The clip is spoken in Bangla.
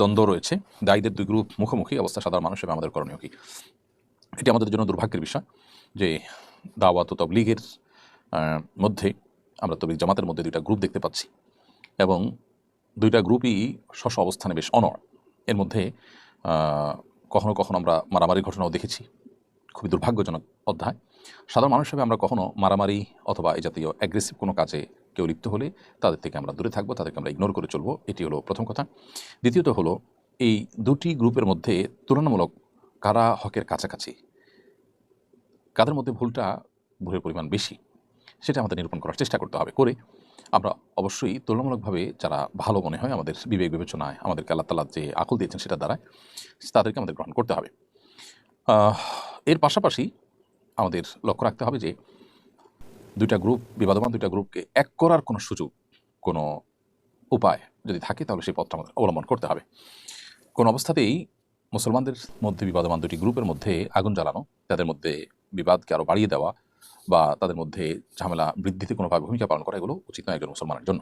দ্বন্দ্ব রয়েছে। দায়ীদের দুই গ্রুপ মুখোমুখি, অবস্থা সাধারণ মানুষ এবং আমাদের করণীয় কি? এটি আমাদের জন্য দুর্ভাগ্যের বিষয় যে দাওয়াত ও তবলিগের মধ্যে আমরা তবলিগ জামাতের মধ্যে দুইটা গ্রুপ দেখতে পাচ্ছি এবং দুইটা গ্রুপই স্ব অবস্থানে বেশ অনড়। এর মধ্যে কখনো কখনো আমরা মারামারির ঘটনাও দেখেছি। খুবই দুর্ভাগ্যজনক অধ্যায়। সাধারণ মানুষ হিসেবে আমরা কখনো মারামারি অথবা এই জাতীয় অ্যাগ্রেসিভ কোনো কাজে কেউ লিপ্ত হলে তাদের থেকে আমরা দূরে থাকব, তাদেরকে আমরা ইগনোর করে চলবো, এটি হলো প্রথম কথা। দ্বিতীয়ত হলো, এই দুটি গ্রুপের মধ্যে তুলনামূলক কারা হকের কাছাকাছি? কাদের মধ্যে ভুলটা ভুলের পরিমাণ বেশি? সেটা আমাদের নিরূপণ করার চেষ্টা করতে হবে। করে আমরা অবশ্যই তুলনামূলকভাবে যারা ভালো মনে হয় আমাদের বিবেক বিবেচনায় আমাদেরকে আল্লাহ তালা যে আকল দিয়েছেন সেটা দ্বারা তাদেরকে আমাদের গ্রহণ করতে হবে। এর পাশাপাশি আমাদের লক্ষ্য রাখতে হবে যে দুইটা গ্রুপ বিবাদমান দুইটা গ্রুপকে এক করার কোনো সুযোগ, কোনো উপায় যদি থাকে, তাহলে সেই পথটা আমাদের অবলম্বন করতে হবে। কোন অবস্থাতেই মুসলমানদের মধ্যে বিবাদমান দুটি গ্রুপের মধ্যে আগুন জ্বালানো, তাদের মধ্যে বিবাদকে আরও বাড়িয়ে দেওয়া বা তাদের মধ্যে ঝামেলা বৃদ্ধিতে কোনোভাবে ভূমিকা পালন করা, এগুলো উচিত নয় একজন মুসলমানের জন্য।